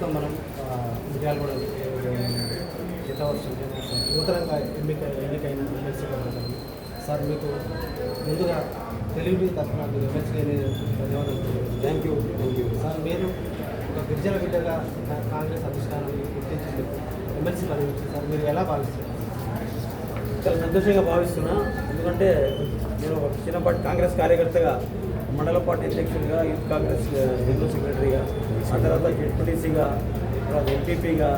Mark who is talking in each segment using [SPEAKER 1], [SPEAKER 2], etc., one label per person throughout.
[SPEAKER 1] ప్రస్తుతం మనం ఆ, మిర్యాలగూడ గత వర్షం నూతనంగా ఎన్నిక ఎన్నికైన ఎమ్మెల్సీ సార్ మీకు ముందుగా తెలుగు తరఫున మీరు ఎమ్మెల్సీ ధన్యవాదాలు thank you thank you sir మీరు ఒక గిరిజన బిడ్డగా కాంగ్రెస్ అధిష్టానాన్ని గుర్తించి ఎమ్మెల్సీ పదవి సార్ మీరు ఎలా భావిస్తున్నారు?
[SPEAKER 2] చాలా సంతోషంగా భావిస్తున్నా. ఎందుకంటే నేను ఒక చిన్నపాటి కాంగ్రెస్ కార్యకర్తగా మండల పార్టీ అధ్యక్షుడిగా యూత్ కాంగ్రెస్ జనరల్ సెక్రటరీగా ఆ తర్వాత జెడ్పీటీసీగా తర్వాత ఎంపీపీగా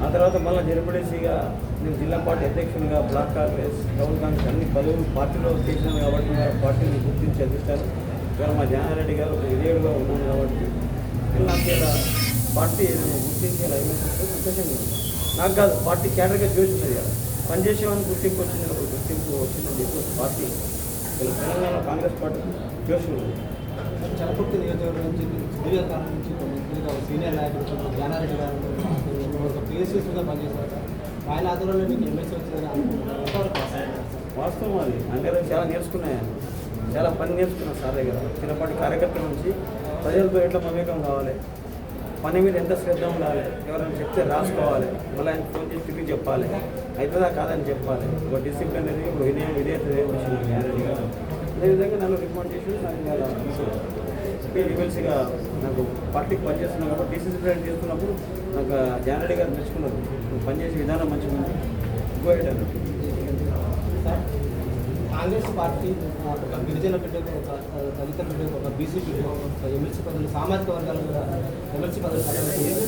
[SPEAKER 2] ఆ తర్వాత మళ్ళీ జెడ్పీటీసీగా నేను జిల్లా పార్టీ అధ్యక్షునిగా బ్లాక్ కాంగ్రెస్ టౌన్ కాంగ్రెస్ అన్ని పలువురు పార్టీలో చేసినాను కాబట్టి నా పార్టీని గుర్తించి అందిస్తాను ఇవాళ మా జానారెడ్డి గారు ఒక విధేయుడుగా ఉన్నాను కాబట్టి ఇలా నాకు ఇలా పార్టీ నేను గుర్తించి ఇలా ఎమ్మెల్సీ సంతోషంగా నాకు కాదు పార్టీ క్యాడర్గా చూసింది కదా పనిచేసేవానికి గుర్తింపు వచ్చింది ఒక గుర్తింపు వచ్చిందని చెప్పి పార్టీ తెలంగాణ కాంగ్రెస్ పార్టీ ఉంది.
[SPEAKER 1] చలపర్తి నియోజకవర్గం నుంచి సుదీర్ఘకాలం నుంచి కొన్ని సీనియర్ నాయకులు కొంచెం జ్ఞానారెడ్డి గారు పనిచేస్తారు సార్ ఆయన ఆధ్వర్యంలో మీకు ఎమ్మెల్సీ వచ్చిందని వాస్తవం
[SPEAKER 2] అది. అందరూ చాలా నేర్చుకున్నాను చాలా పని నేర్చుకున్నాను సార్ దగ్గర చిన్నపాటి కార్యకర్తల నుంచి ప్రజలతో ఎట్లా మమేకం కావాలి? పని మీద ఎంత శ్రద్ధ ఉండాలి? ఎవరైనా చెప్తే రాసుకోవాలి. మళ్ళీ ఆయన ఫోన్ చేసి తిరిగి చెప్పాలి. అవుతుందా కాదని చెప్పాలి. ఒక డిసిప్లిన్ అనేది ఒక వినయం విధేయత వచ్చింది జ్ఞానారెడ్డి గారు అదేవిధంగా నన్ను రికమెండ్ చేసి నాకు నాకు పార్టీకి పనిచేస్తున్నాను కాబట్టి డీసీసీ ప్రెసిడెంట్ చేస్తున్నప్పుడు నాకు జానారెడ్డి గారు మెచ్చుకున్నారు. పనిచేసే విధానం మంచిగా ఉంది గో అన్నారు
[SPEAKER 1] కాంగ్రెస్ పార్టీ ఒక గిరిజన బిడ్డకు ఒక దళిత బిడ్డకు ఒక బీసీ బిడ్డకు ఒక ఎమ్మెల్సీ పదవులు సామాజిక వర్గాలు కూడా ఎమ్మెల్సీ పదవులు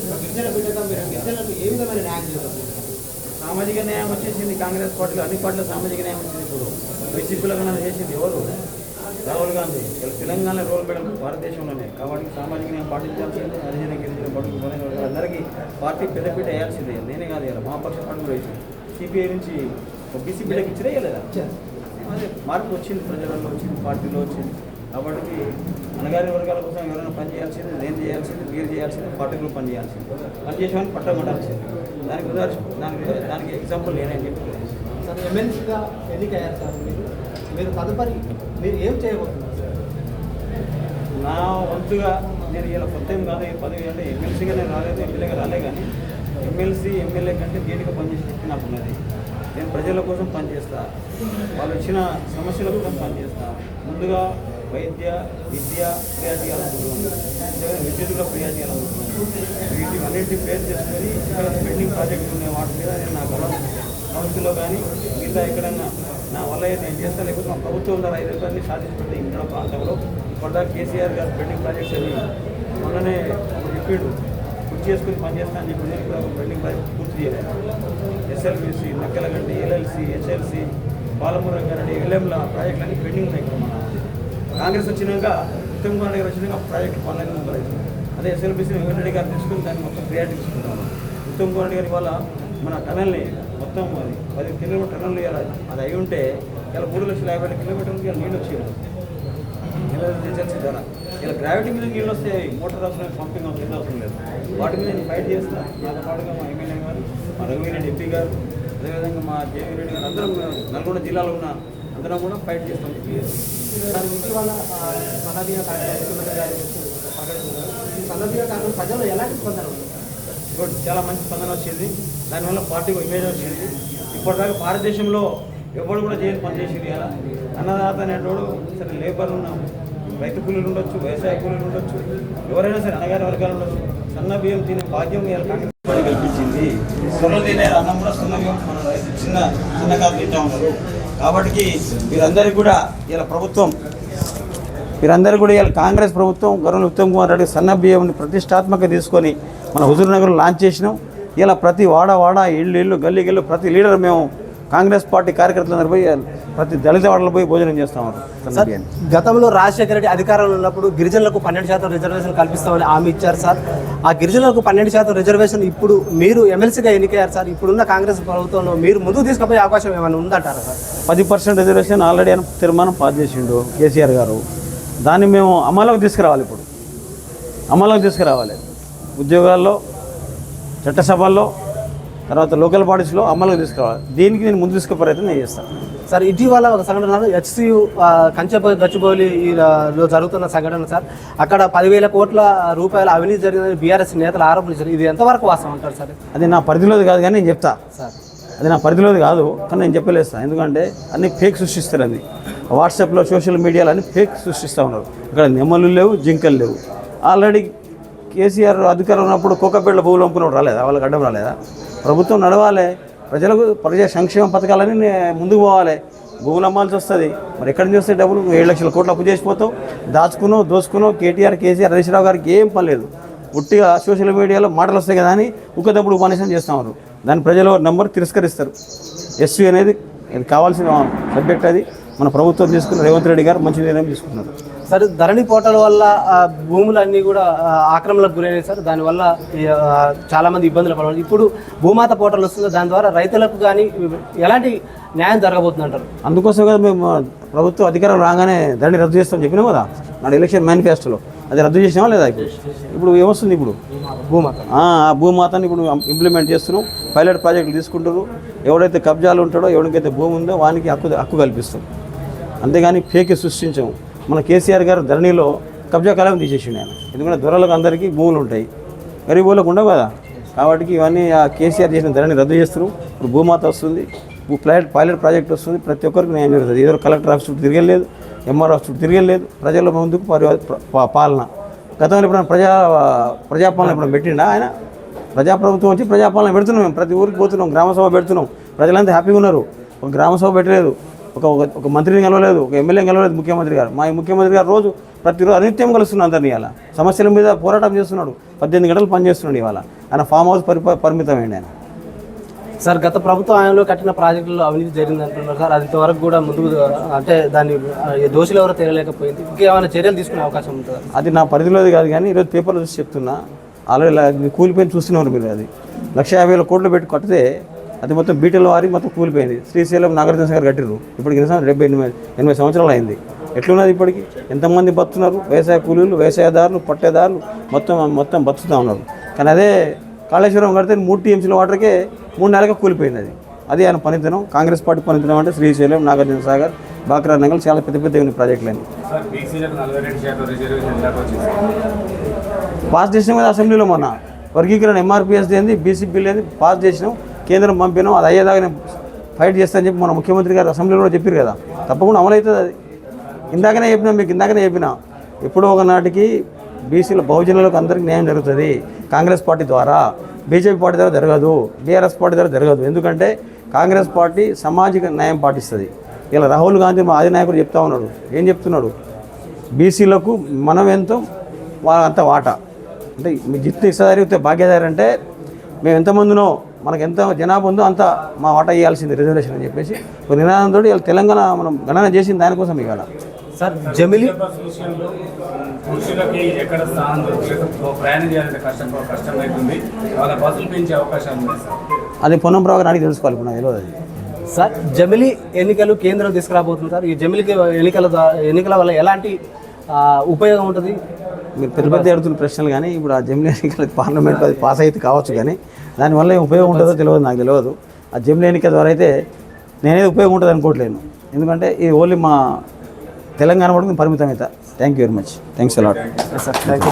[SPEAKER 1] ఒక గిరిజన బిడ్డగా మీరు గిరిజనులకు ఏ విధమైన న్యాయం చేస్తారు
[SPEAKER 2] సామాజిక న్యాయం వచ్చేసింది కాంగ్రెస్ పార్టీలో అన్ని పార్టీల సామాజిక న్యాయం వచ్చింది ఇప్పుడు. కన్నా చేసింది ఎవరు? రాహుల్ గాంధీ. ఇలా తెలంగాణ రోల్ మేడం భారతదేశంలోనే. కాబట్టి సామాజిక న్యాయం పాటించాల్సిందే. హరిజన గిరిజన వర్గాలు అందరికీ పార్టీ పెద్దపీట వేయాల్సిందే. నేనే కాదు ఇలా మా పక్ష పార్టీ కూడా వేసింది సిపిఐ నుంచి ఒక బీసీ బిడ్డకి ఇచ్చిరే లేదా అదే మార్పు వచ్చింది ప్రజలలో వచ్చింది పార్టీలో వచ్చింది. కాబట్టి అనగారి వర్గాల కోసం ఎవరైనా పని చేయాల్సింది నేను చేయాల్సింది మీరు చేయాల్సింది పార్టీలో పని చేయాల్సింది. పని చేసేవాడిని పట్టమండాల్సింది దానికి ఉదాహరణ దానికి దానికి ఎగ్జాంపుల్ నేనే చెప్తున్నాను.
[SPEAKER 1] సార్ ఎమ్మెల్సీగా ఎన్నికయ్యారు సార్ మీరు? మీరు తదుపరి మీరు ఏం చేయబోతున్నారు సార్?
[SPEAKER 2] నా వంతుగా నేను ఇలా కొత్త ఏం కాదు ఈ పదవి అంటే ఎమ్మెల్సీగా నేను రాలేదు ఎమ్మెల్యేగా రాలే కానీ ఎమ్మెల్సీ ఎమ్మెల్యే కంటే దేనిగా పనిచేసి నాకు ఉన్నది. నేను ప్రజల కోసం పనిచేస్తా. వాళ్ళు వచ్చిన సమస్యల కోసం పనిచేస్తా. ముందుగా వైద్య విద్య ఫిర్యాదు చేయాలనుకుంటున్నాను అదేవిధంగా విద్యుత్ కూడా ఫిర్యాదు చేయాలనుకుంటున్నాను వీటి అన్నింటినీ పేరు చేసుకొని ఇక్కడ పెండింగ్ ప్రాజెక్టులు ఉన్నాయి. వాటి మీద నేను నా గల కౌన్సిల్లో కానీ మిగతా ఎక్కడన్నా నా వల్ల నేను చేస్తాను లేకపోతే మా ప్రభుత్వం ద్వారా ఐదు రూపాయలు సాధించుకుంటే ఇక్కడ ప్రాంతంలో ఇప్పటిదాకా కేసీఆర్ గారు పెండింగ్ ప్రాజెక్ట్స్ అని మొన్ననే ఒక చెప్పాడు చేసుకుని పనిచేస్తాను చెప్పి నేను కూడా పెండింగ్ ప్రాజెక్ట్ పూర్తి SLBC Nakkalagandi LLC HLC Palamuru Rangareddy ఎల్ఎంల ప్రాజెక్టులన్నీ పెండింగ్ ఉన్నాయి ఇక్కడ కాంగ్రెస్ వచ్చినాక ఉత్తమ్ కుమార్ గారు వచ్చినాక ప్రాజెక్ట్ పనులన్నీ మొదలైంది అదే ఎస్ఎల్బిసి వెంకటరెడ్డి గారు తీసుకుని దాన్ని మొత్తం క్రియేట్ తీసుకుంటాము ఉత్తమ్ కుమార్ గారి వల్ల మన టనల్ని మొత్తం అది పది కిలోమీటర్ టనల్ వేయాలి అది అయి ఉంటే ఇలా మూడు లక్షల యాభై కిలోమీటర్లకి ఇలా నీళ్ళు వచ్చేది హెచ్ఎల్సి ద్వారా ఇలా గ్రావిటీ మీద నీళ్ళు వస్తాయి మోటార్ అవసరం పంపింగ్ అవసరం అవసరం లేదు. వాటి మీద నేను ఫైట్ చేస్తాను నాతో పాటుగా మా ఎమ్మెల్యే గారు మా రఘువీరెడ్డి ఎంపీ గారు అదేవిధంగా మా జేవీ రెడ్డి గారు అందరం నల్గొండ జిల్లాలో ఉన్న అందరం కూడా ఫైట్ చేస్తాం.
[SPEAKER 1] ప్రజల్లో ఎలాంటి స్పందన
[SPEAKER 2] గుడ్. చాలా మంచి స్పందన వచ్చింది. దానివల్ల పార్టీకి ఇమేజ్ వచ్చింది. ఇప్పటిదాకా భారతదేశంలో ఎవరు కూడా చేయని కదా. అన్నదాత అనేటోడు సరే లేబర్ ఉన్నాం రైతు కూలీలు ఉండొచ్చు వ్యవసాయ కూలీలు ఉండొచ్చు ఎవరైనా సరే అన్నగారి వర్గాలు ఉండొచ్చు. సన్న బియ్యం తినే భాగ్యం కాంగ్రెస్ కల్పించింది. సొన తినే అన్నం కూడా సన్న బియ్యం మన రైతు చిన్న చిన్నకారు తింటా ఉన్నారు. కాబట్టి మీరందరికీ కూడా ఇలా ప్రభుత్వం మీరందరూ కూడా ఇవాళ కాంగ్రెస్ ప్రభుత్వం గవర్నర్ ఉత్తమ్ కుమార్ రెడ్డి సన్న బియ్యంని ప్రతిష్టాత్మక తీసుకొని మన హుజూర్నగర్ లాంచ్ చేసినాం. ఇలా ప్రతి వాడ వాడ ఇళ్ళు ఇళ్ళు గల్లీ గల్లు ప్రతి లీడర్ మేము కాంగ్రెస్ పార్టీ కార్యకర్తలందరూ పోయి ప్రతి దళిత వాడలో పోయి భోజనం చేస్తా ఉన్నారు సన్న
[SPEAKER 1] సార్.
[SPEAKER 2] బియ్యాన్ని
[SPEAKER 1] గతంలో రాజశేఖర రెడ్డి అధికారంలో ఉన్నప్పుడు గిరిజనులకు పన్నెండు శాతం రిజర్వేషన్ కల్పిస్తామని హామీ ఇచ్చారు సార్. ఆ గిరిజనులకు పన్నెండు శాతం రిజర్వేషన్ ఇప్పుడు మీరు ఎమ్మెల్సీగా ఎన్నికయ్యారు సార్. ఇప్పుడున్న కాంగ్రెస్ ప్రభుత్వంలో మీరు ముందుకు తీసుకుపోయే అవకాశం ఏమైనా ఉందంటారా సార్?
[SPEAKER 2] పది పర్సెంట్ రిజర్వేషన్ ఆల్రెడీ తీర్మానం పాస్ చేసిండు కేసీఆర్ గారు. దాన్ని మేము అమలులోకి తీసుకురావాలి ఇప్పుడు. అమలులోకి తీసుకురావాలి. ఉద్యోగాల్లో చట్టసభల్లో తర్వాత లోకల్ బాడీస్లో అమలుగా తీసుకురావాలి దీనికి నేను ముందు తీసుకునే ప్రయత్నం నేను చేస్తాను.
[SPEAKER 1] సార్ ఇటీవల ఒక సంఘటన హెచ్సియు కంచెపోయి గచ్చిబౌలి ఈ, ఆ, లో జరుగుతున్న సంఘటన సార్. అక్కడ పదివేల కోట్ల రూపాయల అవినీతి జరిగిందని బీఆర్ఎస్ నేతలు ఆరోపించారు. ఇది ఎంతవరకు వాస్తవం అంటారు సార్?
[SPEAKER 2] అది నా పరిధిలోది కాదు కానీ నేను చెప్తా.
[SPEAKER 1] సార్.
[SPEAKER 2] అది నా పరిధిలోది కాదు కానీ నేను చెప్పలేస్తాను ఎందుకంటే అన్ని ఫేక్ సృష్టిస్తారు అది వాట్సాప్లో సోషల్ మీడియాలో అన్ని ఫేక్ సృష్టిస్తూ ఉన్నారు. ఇక్కడ నెమ్మలు లేవు జింకలు లేవు. ఆల్రెడీ కేసీఆర్ అధికారం ఉన్నప్పుడు కోకపేటలో భూములు అమ్ముకున్నప్పుడు రాలేదా? వాళ్ళకి అడ్డం రాలేదా? ప్రభుత్వం నడవాలి. ప్రజలకు ప్రజా సంక్షేమ పథకాలని ముందుకు పోవాలి. భూములు అమ్మాల్సి వస్తుంది. మరి ఎక్కడి నుంచి వస్తే డబ్బులు? నువ్వు ఏడు లక్షల కోట్లు అప్పు చేసిపోతావు దాచుకున్నావు దోసుకున్నావు కేటీఆర్ కేసీఆర్ హరీష్ రావు గారికి ఏం పని లేదు. ఉట్టిగా సోషల్ మీడియాలో మాటలు వస్తాయి కదా అని ఒక దప్పుడు ఉపన్యాసం చేస్తున్నారు దాని ప్రజలు నెంబర్ తిరస్కరిస్తారు. ఎస్సీ అనేది కావాల్సిన సబ్జెక్ట్ అది. మన ప్రభుత్వం తీసుకున్న రేవంత్ రెడ్డి గారు మంచి నిర్ణయం తీసుకున్నారు.
[SPEAKER 1] సార్ ధరణి పోర్టల్ వల్ల భూములన్నీ కూడా ఆక్రమణలకు గురైనాయి సార్. దానివల్ల ఈ, ఆ, చాలా మంది ఇబ్బందులు పడవాలి ఇప్పుడు భూమాత పోర్టల్ వస్తుంది దాని ద్వారా రైతులకు కానీ ఎలాంటి న్యాయం జరగబోతుంది అంటారు
[SPEAKER 2] అందుకోసం కదా మేము ప్రభుత్వం అధికారం రాగానే దాన్ని రద్దు చేస్తామని చెప్పినాం కదా నాడు ఎలక్షన్ మేనిఫెస్టోలో అది రద్దు చేసినామా లేదా ఇప్పుడు? ఏమొస్తుంది ఇప్పుడు?
[SPEAKER 1] భూమాత.
[SPEAKER 2] భూమాతని ఇప్పుడు ఇంప్లిమెంట్ చేస్తున్నాం. పైలట్ ప్రాజెక్టులు తీసుకుంటారు. ఎవడైతే కబ్జాలు ఉంటాడో ఎవరికైతే భూమి ఉందో వానికి హక్కు హక్కు కల్పిస్తాం. అంతేగాని ఫేక్ సృష్టించాం మన కేసీఆర్ గారు ధరణిలో కబ్జా కాలం తీసేసిండు ఆయన. ఎందుకంటే దొరలకు అందరికీ భూములు ఉంటాయి. గరీబులకు ఉండవు కదా. కాబట్టి ఇవన్నీ ఆ కేసీఆర్ చేసిన ధరణి రద్దు చేస్తున్నాం ఇప్పుడు భూమాత వస్తుంది. ప్లాట్ పైలట్ ప్రాజెక్ట్ వస్తుంది. ప్రతి ఒక్కరికి న్యాయం జరుగుతుంది. ఏదో కలెక్టర్ ఆఫీస్ చుట్టూ తిరగలేదు ఎంఆర్ ఆఫీస్ చుట్టూ తిరగలేదు ప్రజల ముందుకు పరి- పాలన. గతంలో ఇప్పుడు ప్రజా ప్రజాపాలన ఇప్పుడు పెట్టిండా ఆయన? ప్రజాప్రభుత్వం వచ్చి ప్రజాపాలన పెడుతున్నాం మేము. ప్రతి ఊరికి పోతున్నాం. గ్రామ సభ పెడుతున్నాం. ప్రజలంతా హ్యాపీగా ఉన్నారు. ఒక గ్రామ సభ పెట్టలేదు. ఒక ఒక- మంత్రిని కలవలేదు ఒక ఎమ్మెల్యేని కలవలేదు ముఖ్యమంత్రి గారు. మా ముఖ్యమంత్రి గారు రోజు ప్రతిరోజు అనిత్యం కలుస్తున్నారు అందరినీ ఇవాళ. సమస్యల మీద పోరాటం చేస్తున్నాడు. పద్దెనిమిది గంటలు పనిచేస్తున్నాడు ఇవాళ. ఆయన ఫామ్ హౌస్ పరి పరిమితమైంది ఆయన.
[SPEAKER 1] సార్ గత ప్రభుత్వ హయాంలో కట్టిన ప్రాజెక్టుల్లో అవినీతి జరిగింది అంటున్నారు సార్. అది ఇంతవరకు కూడా ముందుకు అంటే దాన్ని దోషులు ఎవరో తెలియలేకపోయింది. ఇంకేమైనా చర్యలు తీసుకునే అవకాశం ఉంటుందా
[SPEAKER 2] అది నా పరిధిలోది కాదు కానీ ఈరోజు పేపర్లో చూసి చెప్తున్నా. ఆల్రెడీ ఇలా కూలిపోయింది చూస్తున్నారు మీరు అది. లక్ష యాభై వేల కోట్లు పెట్టి కడితే అది మొత్తం బీటల వారి మొత్తం కూలిపోయింది. శ్రీశైలం నాగార్జున సాగర్ కట్టిర్రు. ఇప్పటికి నిజం డెబ్బై ఎనిమిది ఎనభై సంవత్సరాలు అయింది. ఎట్లున్నది ఇప్పటికి? ఎంతమంది బతున్నారు? వ్యవసాయ కూలీలు వ్యవసాయదారులు పట్టేదారులు మొత్తం మొత్తం బతుకుతూ ఉన్నారు. కానీ అదే కాళేశ్వరం కడితే మూడు టీఎంసీల వాటర్కే మూడు నెలలుగా కూలిపోయింది అది. అది ఆయన పనితనం. కాంగ్రెస్ పార్టీ పనితనం అంటే శ్రీశైలం నాగార్జున సాగర్ బాక్రా నగర్ చాలా పెద్ద పెద్ద ప్రాజెక్టులు
[SPEAKER 3] వచ్చింది?
[SPEAKER 2] పాస్ చేసినాం కదా అసెంబ్లీలో మొన్న. వర్గీకరణ ఎంఆర్పిఎస్ ఏంది బీసీ బిల్ ఏంది పాస్ చేసినాం. కేంద్రం పంపినాం అది అయ్యేదాకా నేను ఫైట్ చేస్తానని చెప్పి మన ముఖ్యమంత్రి గారు అసెంబ్లీలో కూడా చెప్పారు కదా. తప్పకుండా అమలు అవుతుంది అది. ఇందాకనే చెప్పినా మీకు ఇందాకనే చెప్పినా. ఎప్పుడో ఒకనాటికి బీసీల బహుజనులకు అందరికీ న్యాయం జరుగుతుంది. కాంగ్రెస్ పార్టీ ద్వారా బీజేపీ పార్టీ ద్వారా జరగదు బీఆర్ఎస్ పార్టీ ద్వారా జరగదు. ఎందుకంటే కాంగ్రెస్ పార్టీ సామాజిక న్యాయం పాటిస్తుంది. ఇలా రాహుల్ గాంధీ మా అధినాయకుడు చెప్తా ఉన్నాడు. ఏం చెప్తున్నాడు? బీసీలకు మనం ఎంతో వాళ్ళంత వాటా. అంటే మీ జిత్తు ఇస్తాదారి భాగ్యదారి అంటే మేము ఎంతమందినో మనకు ఎంత జనాభా ఉందో అంత మా వాటా ఇవ్వాల్సింది రిజర్వేషన్ అని చెప్పేసి. ఒక నినాదంతో ఇలా తెలంగాణ మనం గణన చేసింది దానికోసం ఇవాళ.
[SPEAKER 1] సార్ జమిలీ?
[SPEAKER 3] బస్ విషయంలో పురుషులకి ఎక్కడ స్థానం దొరకలేదు. ప్రయాణం చేయాలంటే కష్టం కష్టమవుతుంది వాళ్ళ బస్సులు పెంచే అవకాశాలు ఉన్నాయి సార్.
[SPEAKER 2] అది పొన్నం ప్రభావం అడిగి తెలుసుకోవాలి నాకు తెలియదు అది.
[SPEAKER 1] సార్ జమిలీ ఎన్నికలు కేంద్రం తీసుకురాబోతుంది సార్ ఈ జమిలీకి ఎన్నికల ఎన్నికల వల్ల ఎలాంటి ఆ, ఉపయోగం ఉంటుంది?
[SPEAKER 2] మీరు పెద్ద పెద్ద అడుగుతున్న ప్రశ్నలు కానీ ఇప్పుడు ఆ జమిలీ ఎన్నికల పార్లమెంట్ అది పాస్ అయితే కావచ్చు కానీ దానివల్ల ఏం ఉపయోగం ఉంటుందో తెలియదు నాకు తెలియదు. ఆ జమిలీ ఎన్నిక ద్వారా అయితే నేనేది ఉపయోగం ఉంటుంది అనుకోవట్లేను ఎందుకంటే ఇది ఓన్లీ మా తెలంగాణ వరకు పరిమితం అవుతా thank you very much thanks a lot
[SPEAKER 1] sir thank you